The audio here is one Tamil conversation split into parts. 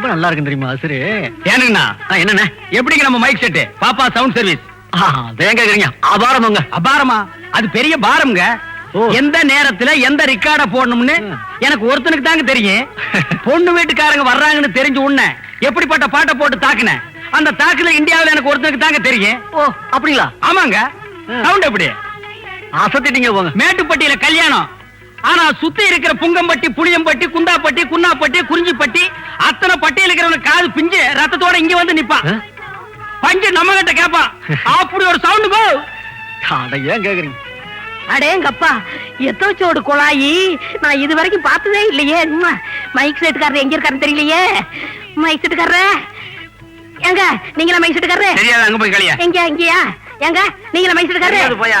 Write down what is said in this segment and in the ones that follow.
ரொம்ப நல்லா இருக்கு தெரியுமா அசுரு ஏனுங்கண்ணா? என்னண்ணே? எப்படிங்க நம்ம மைக் செட்டு பாப்பா சவுண்ட் சர்வீஸ் ஆ, அதை ஏன் கேக்குறீங்க. அபாரமுங்க. அபாரமா? அது பெரிய பாரம்ங்க. ஓ. எந்த நேரத்துல எந்த ரெக்கார்ட போடணும்னு. எனக்கு ஒருத்தனுக்கு தாங்க தெரியும். பொண்ணு வீட்டுக்காரங்க வர்றாங்கன்னு தெரிஞ்ச உடனே எப்படிப்பட்ட பாட்டை போட்டு தாக்குனேன் அந்த தாக்குல இந்தியாவுல எனக்கு ஒருத்தனுக்கு தாங்க தெரியும். ஓ அப்படிங்களா? ஆமாங்க. சவுண்ட் எப்படி? அசத்திட்டீங்க போங்க. மேட்டுப்பட்டியில கல்யாணம். ஆனா சுத்தி இருக்கிற புங்கம்பட்டி புளியம்பட்டி குந்தாப்பட்டி குன்னாப்பட்டி குறிஞ்சிப்பட்டி அத்தனை பட்டியல் இருக்கிறவன காது பிஞ்சு ரத்தத்தோட இங்க வந்து நிப்பான்? பஞ்சு நம்ம கிட்ட கேப்பான் அப்படி ஒரு சவுண்ட் போ. அட ஏன் கேக்குறீங்க? அடேங்கப்பா எத்தோச்சோடு குழாயி நான் இது வரைக்கும் பார்த்ததே இல்லையே. மைக் செட்டுக்காரர் எங்க இருக்காருன்னு தெரியலையே. மைக் செட்டுக்காரரு எங்க நீங்களா மைக் செட்டுக்காரரு தெரியாது அங்க போய் களியா? எங்க இங்கயா? எங்க நீங்களா மைக் செட்டுக்காரரு போயா?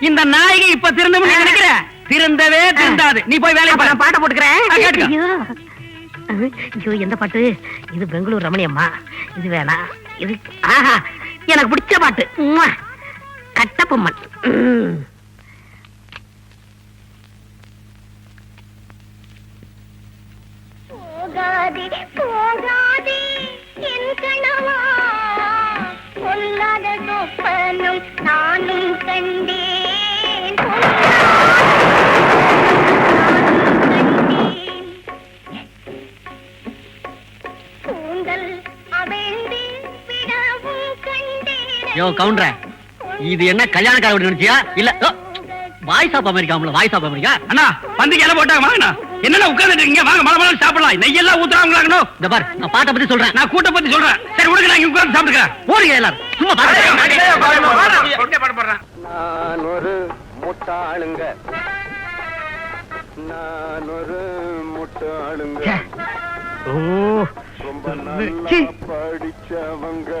இந்த நாயகி இப்ப திருந்தும். நினைக்கிற? திருந்தவே திருந்தாது. நீ போய் வேலையை பாரு. நான் பாட்டை போட்டுக்கிறேன். ஐயோ. ஐயோ எந்த பாட்டு? இது பெங்களூர் ரமணி அம்மா இது வேணாம். இது ஆஹா எனக்கு பிடிச்ச பாட்டு. ம். போகாதே போகாதே என் கணவா. பொல்லாத சொப்பனம் நானும் கண்டேன். கூந்தல் அவிழ்ந்து விடவும் கண்டேன். யோ கவுண்டர இது என்ன கல்யாணக்கார வீடு நினைச்சியா? இல்ல voice of America voice of America அண்ணா பந்திக்கு எல்லாம் போட்டாங்க வாங்கண்ணா என்னென்ன உட்கார்ந்துட்டு இருக்கீங்க? வாங்க மழை மழை சாப்பிடலாம். நெய்யெல்லாம் ஊத்துறாங்களாங்கண்ணோ. இந்த பாரு நான் பாட்டை பத்தி சொல்றேன். நான் கூட்ட பத்தி சொல்றேன். சரி விடுங்க நான் இங்க உட்கார்ந்து சாப்பிட்டுக்கிறேன். போடுங்க எல்லாரும். சும்மா பாட்டு நான் ஒரு முட்டாளுங்க. நான் ஒரு முட்டாளுங்க ஓ. ரொம்ப. நல்லா படிச்சவங்க.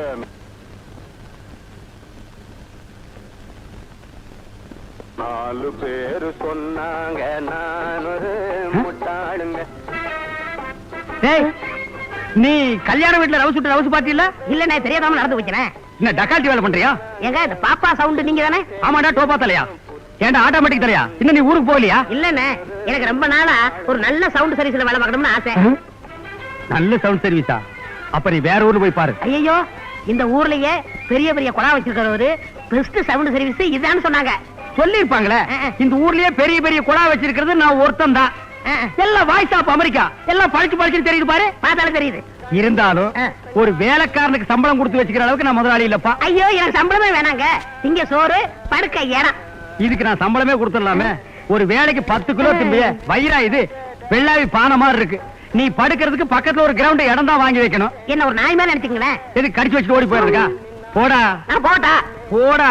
நாலு பேரு சொன்னாங்க நான் ஒரு முட்டாளுங்க. டேய் நீ கல்யாண வீட்டுல ரவுஸ் விட்டு ரவுஸ் பாத்தீங்களா இல்லண்ணே தெரியாதாம நடந்து வைக்கிறேன் என்ன டக்கால்ட்டி வேலை பண்றியா? ஏங்க இந்த பாப்பா சவுண்ட் நீங்க தானே? ஆமாடா டோபா தலையா? ஏன்டா ஆட்டோமேட்டிக் தலையா? இன்னும் நீ ஊருக்கு போகலையா? இல்லண்ணே எனக்கு ரொம்ப நாளா ஒரு நல்ல சவுண்ட் சர்வீஸ்ல வேலை பார்க்கணும்னு ஆசை. நல்ல சவுண்ட் சர்வீஸா அப்ப நீ வேற ஊர்ல போய் பாரு. ஐயோ இந்த ஊர்லயே பெரிய பெரிய குழா வச்சிருக்கிறவரு பெஸ்ட் சவுண்ட் சர்வீஸ் இதான்னு சொன்னாங்க. சொல்லிருப்பாங்களே. இந்த ஊர்லயே பெரிய பெரிய குழா வச்சிருக்கிறது நான் ஒருத்தன் தான். எல்லாம் வாய்ஸ் ஆஃப் அமெரிக்கா எல்லாம் படிச்சு படிச்சு தெரியுது பாரு. பார்த்தாலும் தெரியுது. இருந்தாலும். ஒரு வேலைக்காரனுக்கு சம்பளம் கொடுத்து வச்சுக்கிற அளவுக்கு நான் முதலாளி இல்லப்பா. ஐயோ எனக்கு சம்பளமே வேணாங்க. திங்க சோறு படுக்க இடம் இதுக்கு நான் சம்பளமே கொடுத்துடலாமே. ஒரு வேலைக்கு பத்து கிலோ திம்பிய வயிறா இது. வெள்ளாவி பானை மாதிரி இருக்கு. நீ படுக்கிறதுக்கு பக்கத்துல ஒரு கிரவுண்ட் இடம் தான் வாங்கி வைக்கணும். என்ன ஒரு நாய் மேல நினைச்சீங்களேன் எதுக்கு கடிச்சு வச்சுட்டு ஓடி போயிருக்கா போடா. போட்டா போடா.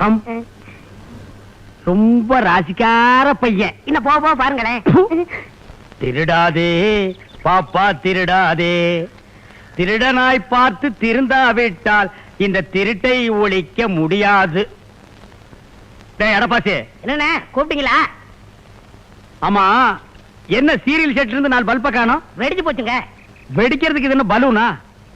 come. ரொம்ப ராசிக்கார பையன். இன்ன போ போ பாருங்களேன் திருடாதே பாப்பா திருடாதே. திருடனாய் பார்த்து திருந்தாவிட்டால் இந்த திருட்டை ஒழிக்க முடியாது. டேய் எடப்பாசி என்னண்ணே கூப்பிட்டீங்களா? ஆமா என்ன சீரியல் செட்ல இருந்து நாலு பல்ப காணோம்? வெடிச்சு போச்சுங்க. வெடிக்கிறதுக்கு இது என்ன பலூனா?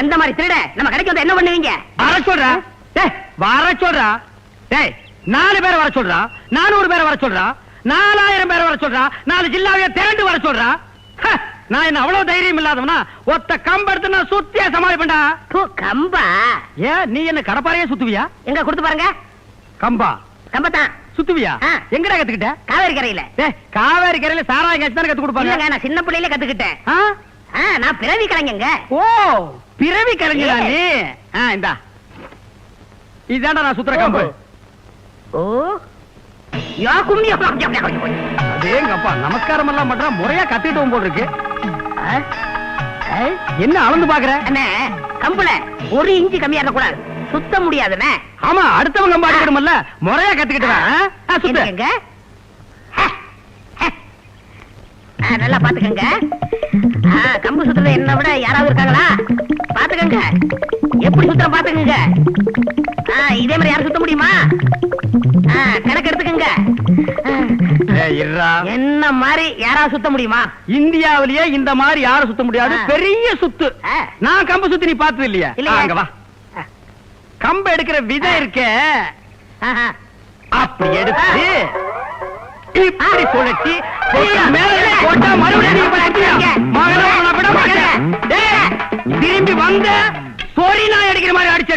அந்த மாதிரி திருட நம்ம கடைக்கு வந்து என்ன பண்ணுவீங்க? வர சொல்றா. டேய் வர சொல்றா. டேய் நாலு பேரை வர சொல்றா. நானூறு பேரை வர சொல்றா. நாலாயிரம் பேரை வர சொல்றா. நாலு ஜில்லாவைய திரண்டு வர சொல்றா. நான் என்ன அவ்வளவு தைரியம் இல்லாதவனா? ஒத்த கம்பெடுத்து நான் சுத்தியா சமாளிப்பேன்டா. கம்பா? ஏன் நீ என்ன கடப்பாறையே சுத்துவியா? எங்க கொடுத்து பாருங்க. கம்பா. கம்பத்தான். சுத்துவியா. எங்கடா கத்துக்கிட்ட? காவேரி கரையில. காவேரி கரையில சாராய காட்சி தானே கத்து கொடுப்பாங்க நான் சின்ன பிள்ளையில கத்துக்கிட்டேன். நான் பிறவி கலைஞங்க. ஓ பிறவி கலைஞரா நீ? இந்தா. இதாண்டா நான் சுத்துற கம்பு. ஓ. யா கும்மி அதேங்கப்பா நமஸ்காரம் எல்லாம் பண்றா முறையா கத்திட்டு போல் இருக்கு என்ன அளந்து பாக்குற? அண்ணே கம்புல ஒரு இன்ச்சு கம்மியா இருக்க கூடாது சுத்த முடியாதுண்ணே ஆமா அடுத்தவங்க கம்பு அடிக்கணும்ல முறையா கத்துக்கிட்டு வா, ஆ? ஆ, சுத்து. என்னங்க? ஆ, நல்லா பாத்துக்கங்க. கம்பு சுத்துறது என்ன விட யாராவது இருக்காங்களா? பாத்துக்கங்க. எப்படி சுத்துற பாத்துக்கங்க. இதே மாதிரி யாரும் சுத்த முடியுமா? கணக்கு எடுத்துக்கங்க. என்ன மாதிரி யாராவது சுத்த முடியுமா? இந்தியாவிலேயே இந்த மாதிரி யாரும் சுத்த முடியாது. பெரிய சுத்து. நான் கம்பு சுத்தி நீ பார்த்தது இல்லையா? இல்லையே. கம்பு எடுக்கிற விதம் இருக்க. அப்படி எடுத்து இப்படி சுழட்டி போட்டா மறுபடியும்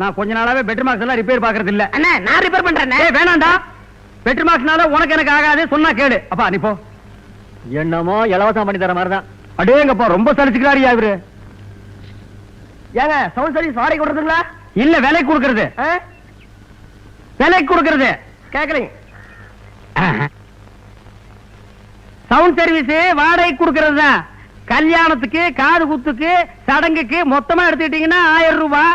நான் கொஞ்ச நாளாவே பெட்ரூம் மார்க்ஸ் எல்லாம் ரிப்பேர் பாக்குறது இல்ல. அண்ணா நான் ரிப்பேர் பண்றேண்ணே. ஏய் வேணாம்டா. பெட்ரூம் மார்க்ஸ்னால உனக்கு எனக்கு ஆகாது சொன்னா கேளு. அப்பா நீ போ. என்னமோ இலவசம் பண்ணி தர மாதிரி தான் அடேங்கப்பா ரொம்ப சலிச்சுக்கிறாரியா இவரு. ஏங்க சவுண்ட் சர்வீஸ் வாடகை கொடுத்துங்களா இல்ல விலை கொடுக்கறது. விலை கொடுக்கறது. கேட்கலைங்க சவுண்ட் சர்வீஸ் வாடகை கொடுக்கறது தான் கல்யாணத்துக்கு காது குத்துக்கு சடங்குக்கு மொத்தமா எடுத்துக்கிட்டீங்கன்னா ஆயிரம் ரூபாய்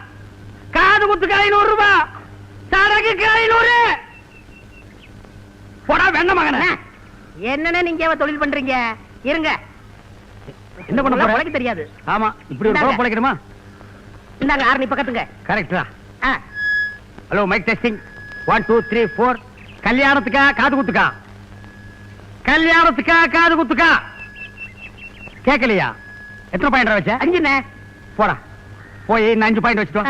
காது குத்துக்கு ஐநூறு ரூபாய் சடங்குக்கு ஐநூறு. போடா வெண்ண மகன. என்னண்ணே நீங்க தொழில் பண்றீங்க? இருங்க. என்ன பண்ண போற? உழைக்க தெரியாது. ஆமா இப்படி ஒரு. குழப்பம் பிழைக்கணுமா? இந்தாங்க ஆரணி பக்கத்துங்க. கரெக்டா hello mic testing one two three four கல்யாணத்துக்கா காது குத்துக்கா? கல்யாணத்துக்கா காது குத்துக்கா? கேட்கலையா? எத்தனை பாயிண்ட் வச்ச? அஞ்சுண்ணே போடா. போய் இன்னும் அஞ்சு பாயிண்ட் வச்சுட்டோம்.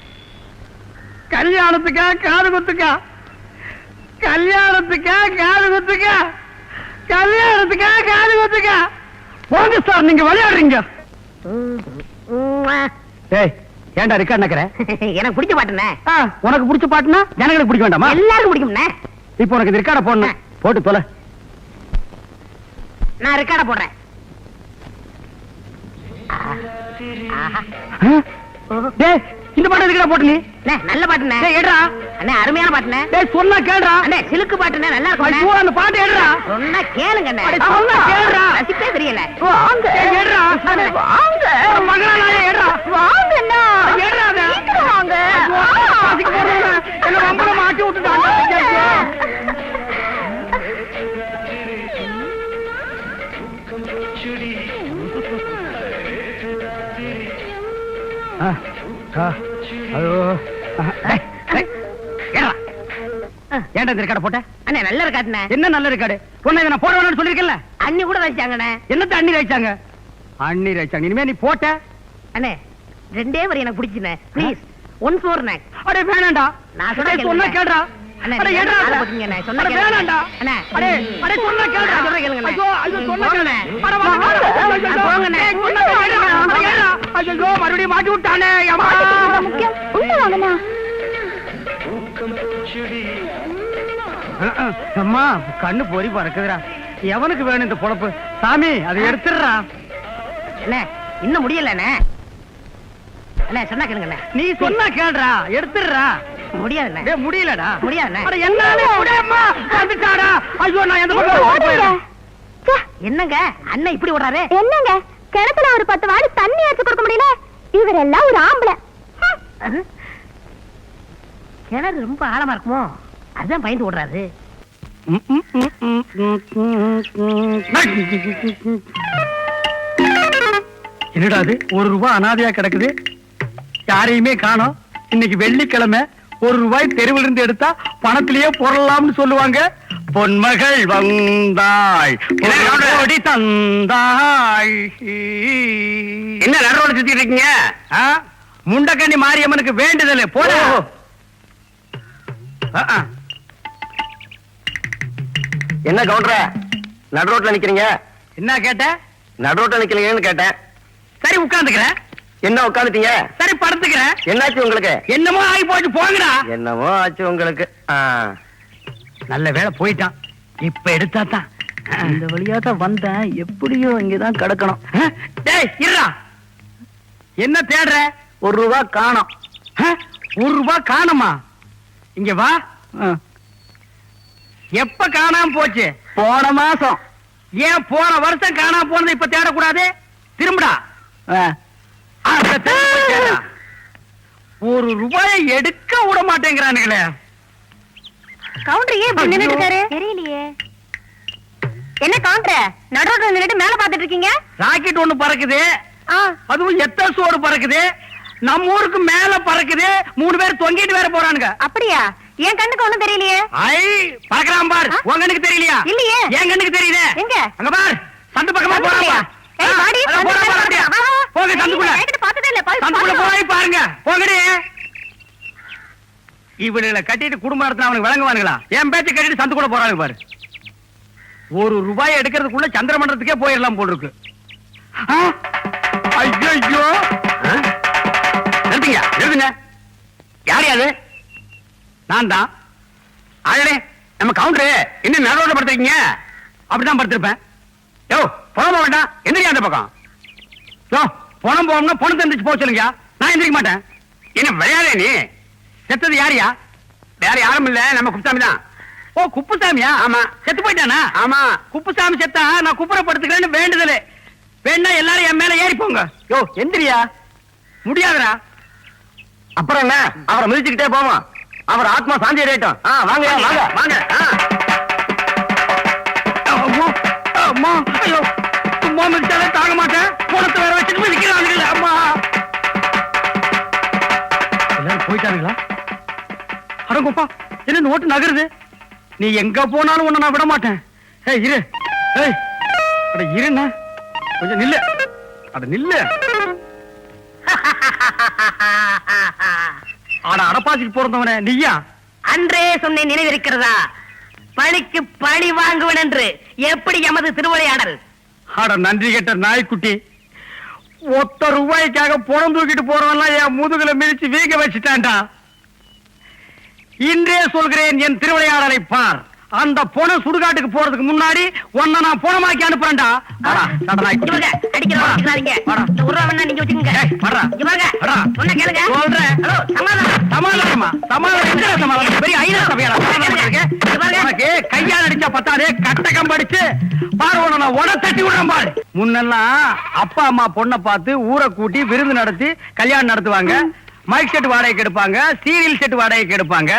கல்யாணத்துக்கா காது குத்துக்கா கல்யாணத்துக்கா காது குத்துக்கா கல்யாணத்துக்கா காது குத்துக்கா போங்க சார் நீங்க விளையாடுறீங்க. ஏய் ஏன்டா ரெக்கார்ட் நக்கற எனக்கு பிடிச்ச உனக்கு பிடிச்ச பாட்டுனா ஜனங்களுக்கு பிடிக்க வேண்டாமா? எல்லாருக்கும் பிடிக்கும்ண்ணே. இப்போ உனக்கு ரெக்கார்ட போடணும். போட்டு தொலை. நான் ரெக்கார்ட போடுறேன். டேய் இந்த பாட்டு எதுக்குடா போட்டு நீ நல்ல பாட்டுண்ணே. டேய் எடுடா அண்ணே அருமையான பாட்டுண்ணே. டேய் சொன்னா கேளுடா. அண்ணே சிலுக்கு பாட்டுண்ணே நல்லா இருக்கும் அந்த பாட்டு எடுடா சொன்னா கேளுங்க அண்ணே சொன்னா கேளுடா. ரசிப்பே தெரியல. வாங்க. அண்ணே, வாங்க. மகளா நாயே எடுடா வாங்க அண்ணா. சீக்கிரம் வாங்க. அதுக்கு போறவன என்ன வம்பல மாட்டி விட்டுட்டாங்க ஆ, டேய், ஏன்டா? இந்த ரெக்கார்ட போட்ட? அண்ணே நல்லா இருக்காட்டுண்ணே என்ன நல்ல ரெக்கார்டு? உன்னை நான் போட வேணாம்னு சொல்லிருக்கல அண்ணி கூட வச்சாங்கண்ணே என்னத்த அண்ணி வச்சாங்க அண்ணி வச்சாங்க இனிமே நீ போட்ட. அண்ணே ரெண்டே வரி எனக்கு பிடிச்சுண்ணே ப்ளீஸ் ஒன் ஃபோர் அடே வேணாண்டா. நான் சொன்னா அடே, கேளுங்க. கேளுங்க. கேளுங்க, மறுபடியும் மாட்டி விட்டானே அம்மா. கண்ணு பொறி பறக்குதுடா. எவனுக்கு வேணும் இந்த பொழப்பு? சாமி அதை எடுத்துடுறா. அண்ணே இன்னும் அண்ணே. சொன்னா கேளுங்கண்ணே நீ சொன்னா கேளுடா. எடுத்துடுறா. முடியாதுண்ணே. டேய் முடியலடா. முடியாதுண்ணே. அட என்னாலே முடியம்மா வந்துட்டாடா. ஐயோ நான் எந்த பக்கம் போயிடுறேன். ச்சே, என்னங்க? அண்ணன் இப்படி ஓடுறாரு? என்னங்க? கிணத்துல ஒரு பத்து வாடி தண்ணி அடிச்சு கொடுக்க முடியல? இவரெல்லாம் ஒரு ஆம்பளை? கிணறு ரொம்ப ஆழமா இருக்குமோ? அதான் பயந்து ஓடுறாரு. என்னடா அது? ஒரு ரூபாய் அனாதையா கிடக்குது. யாரையுமே காணோம். இன்னைக்கு வெள்ளிக்கிழமை. ஒரு ரூபாய் தெருவில் இருந்து எடுத்தா பணத்திலேயே போடலாம்னு சொல்லுவாங்க. பொன்மகள் வந்தாள் பொடி தந்தாள் என்ன நடுரோட சுத்திட்டு இருக்கீங்க? முண்டக்கண்ணி மாரியம்மனுக்கு வேண்டுதல் போட. என்ன கவுண்டர நடுரோட்ல நிக்கிறீங்க? என்ன கேட்ட? நடுரோட்ல நிக்கிறீங்கன்னு கேட்டேன். சரி உட்கார்ந்துக்கிறேன் என்ன உட்காந்துட்டீங்க? சரி படுத்துக்கிறேன். என்னாச்சு உங்களுக்கு? என்னமோ ஆகி போச்சு போங்கடா. என்னமோ ஆச்சு உங்களுக்கு. நல்ல வேலை போயிட்டான். இப்ப எடுத்தா தான். இந்த வழியா தான் வந்தேன். எப்படியோ இங்கதான் கிடக்கணும். டேய் இருடா. என்ன தேடுற? ஒரு ரூபா காணோம்? ஒரு ரூபாய் காணுமா? இங்க வா. எப்ப காணாம போச்சு? போன மாசம். ஏன் போன வருஷம் காணாம போனது இப்ப தேடக்கூடாது? திரும்புடா அந்த தெருவுல போய் தேடுடா. ஒரு ரூபாயை எடுக்க விட மாட்டேங்கிறானுங்களே. கவுண்டர் ஏன் இப்படி நின்னுட்டு இருக்காரு? தெரியலையே. என்ன கவுண்டர்? நடுரோட்ல நின்னுட்டு மேல பாத்துட்டு இருக்கீங்க? ராக்கெட் ஒண்ணு பறக்குது. அதுவும் எத்த சோடு பறக்குது. நம்ம ஊருக்கு மேல பறக்குது. மூணு பேர் தொங்கிட்டு வேற போறானுங்க. அப்படியா? என் கண்ணுக்கு ஒண்ணும் தெரியலையே. ஐ பறக்குறான் பார்? உன் கண்ணுக்கு தெரியலையா? இல்லையே. என் கண்ணுக்கு தெரியுதே. எங்க? அங்க பார். சந்து பக்கமா போறான் போங்க சந்துக்குள்ள போய் பாருங்க. போங்கடி இவனுங்களை கட்டிட்டு குடும்பம் நடத்தின அவனுக்கு விளங்குவானுங்களா? என் பேச்சை கட்டிட்டு சந்துக்குள்ள போறாங்க பாரு. ஒரு ரூபாய் எடுக்கிறதுக்குள்ள சந்திரமண்டலத்துக்கே போயிடலாம் போல் இருக்கு ஐயோ நிறுத்துங்க நிறுத்துங்க. யார் யாது நான் தான். ஆளே நம்ம கவுண்டரு என்ன நடுரோட படுத்துறீங்க அப்படிதான் படுத்திருப்பேன். யோ போக வேண்டாம். எந்திரிக்க அந்த பக்கம்? யோ பணம் போகணும்னா பணம் தந்துச்சு போக சொல்லுங்க நான் எந்திரிக்க மாட்டேன். என்ன விளையாடே நீ? செத்தது யாரியா வேற யாரும் இல்ல. நம்ம தான். ஓ குப்புசாமியா? ஆமா. செத்து போயிட்டானா? ஆமா. குப்புசாமி செத்தா நான் குப்புறப்படுத்துக்கிறேன்னு வேண்டுதல். வேணா எல்லாரும் என் மேல ஏறி போங்க. யோ எந்திரியா? முடியாதுடா. அப்புறம் என்ன? அவரை மிதிச்சுக்கிட்டே போவோம். அவர் ஆத்மா சாந்தி அடையட்டும் வாங்க வாங்க. வாங்க. ஐயோ சும்மா மிதிச்சாலே தாங்க மாட்டேன். வேற வச்சுட்டு அம்மா. எல்லாரும் போயிட்டானுங்களா? என்ன நோட்டு நகருது? நீ எங்க போனாலும் உன்னை நான் விட மாட்டேன். ஏய் இரு. ஏய் அட இருண்ணா. கொஞ்சம் நில்லு. அட நில்லு. அட அடப்பாசிக்கு பிறந்தவனே நீயா? அன்றே சொன்னேன் நினைவிருக்கிறதா? பழிக்கு பழி வாங்குவன் என்று எப்படி எமது திருவிளையாடல்? அட நன்றி கெட்ட நாய்க்குட்டி. ஒத்த ரூபாய்க்காக புறம் தூக்கிட்டு போறவன்லாம் என் முதுகுல மிதிச்சு வீங்க வச்சுட்டான்டா. இன்றே சொல்கிறேன் என் திருவிளையாடலை பார். அந்த பொண சுடுகாட்டுக்கு போறதுக்கு முன்னாடி உன்னை நான் பொணமாக்கி அனுப்புறேன்டா. வாடா, சட நாய்க்குட்டி. அடிக்கிறவங்க நீங்க வச்சுக்கோங்க. சொல்றேன். ஹலோ சமாதானம் சமாதானமா சமாதானம் எங்கடா சமாதானம் பெரிய ஐநா சபையாடா சமாதானம் இருக்கு? உனக்கு கையால் அடிச்சா பத்தாதே கட்டகம் படிச்சு பாரு உன்னை நான் உட தட்டி விடுறேன் பாரு. முன்னெல்லாம் அப்பா அம்மா பொண்ணை பார்த்து ஊரை கூட்டி விருந்து நடத்தி கல்யாணம் நடத்துவாங்க. மைக் செட் வாடகைக்கு எடுப்பாங்க சீரியல் செட் வாடகைக்கு எடுப்பாங்க.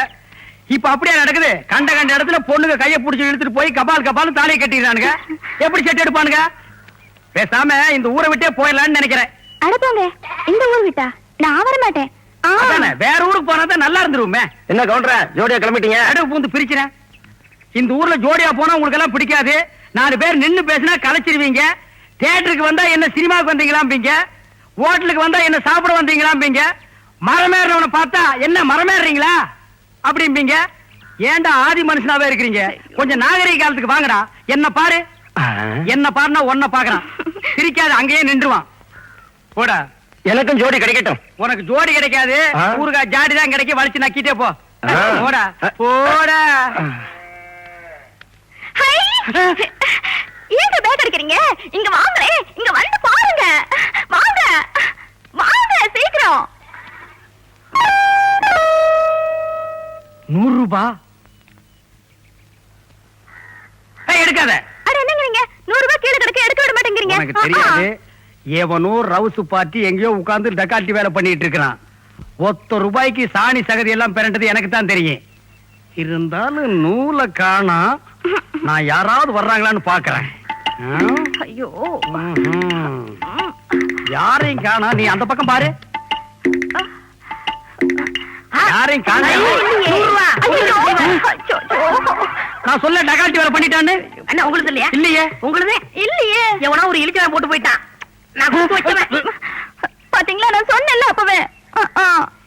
இப்ப அப்படியே நடக்குது? கண்ட கண்ட இடத்துல பொண்ணுங்க கைய புடிச்சு இழுத்துட்டு போய் கபால் கபால் தாலியை கட்டிடுறானுங்க. எப்படி செட் எடுப்பானுங்க? பேசாம இந்த ஊரை விட்டே போயிடலாம்னு நினைக்கிறேன். அனுப்புங்க இந்த ஊர் விட்டா? நான் வர மாட்டேன். வேற போனா நல்லா இருந்துருவோமே என்ன கவுண்டர ஜோடியா கிளம்பிட்டீங்க? நடுவு பூந்து பிரிக்கிறேன் இந்த ஊர்ல ஜோடியா போனா உங்களுக்கு எல்லாம் பிடிக்காது. நாலு பேர் நின்னு பேசினா கலைச்சிருவீங்க. தியேட்டருக்கு வந்தா என்ன சினிமாவுக்கு வந்தீங்களாம்பீங்க. ஹோட்டலுக்கு வந்தா என்ன சாப்பிட வந்தீங்களாம்பீங்க. மரமேறவனை பார்த்தா என்ன மரமேறீங்களா? அப்படிம்பீங்க. ஏன்டா ஆதி மனுஷனாவே இருக்கிறீங்க? கொஞ்சம் நாகரிக காலத்துக்கு வாங்கடா. என்ன பாரு. என்ன பாருனா ஒன்ன பாக்குறான் சிரிக்காது அங்கேயே நின்றுவான். போடா. எனக்கும் ஜோடி கிடைக்கட்டும். உனக்கு ஜோடி கிடைக்காது. ஆ. ஊருகா ஜாடி தான் கிடைக்கும் வலிச்சு நக்கிட்டே போ. போடா போடா! ஏங்க பேக் அடிக்கிறீங்க இங்க வாங்களே இங்க வந்து பாருங்க. வாங்க வாங்க சீக்கிரம். நூறு ரூபாய் எடுக்காத. அட என்னங்க நீங்க? நூறு ரூபாய் கீழே கிடக்க எடுக்க விட மாட்டேங்கிறீங்க. உனக்கு தெரியாது. எவனோ ரவுசு பார்ட்டி எங்கேயோ உட்கார்ந்து டக்காட்டி வேலை பண்ணிட்டு இருக்கிறான். ஒத்த ரூபாய்க்கு சாணி சகதி எல்லாம் பிறண்டது எனக்கு தான் தெரியும். இருந்தாலும் நூலை காணா நான் யாராவது வர்றாங்களான்னு பாக்குறேன் ஐயோ. யாரையும் காணா நீ அந்த பக்கம் பாரு. யாரையும் காணா. நான் சொல்ல டக்காட்டி வேலை பண்ணிட்டான்னு? உங்களுக்கு இல்லையா? இல்லையே. உங்களுது? இல்லையே. எவனா ஒரு இழிச்சவன் போட்டு போயிட்டான். பாத்தீங்களா? நான் சொன்னேன்ல அப்பவே.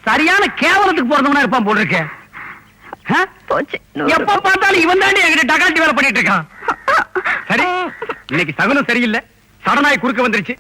சரியான கேவலத்துக்கு பிறந்தவனா இருப்பான் போல் இருக்கு. ஆ? போச்சு. எப்ப பார்த்தாலும் இவன் தாண்டி என்கிட்ட டகாட்டி வேலை பண்ணிட்டு இருக்கான். சரி இன்னைக்கு சகுனம் சரியில்லை. சடனாய் குறுக்க வந்துருச்சு.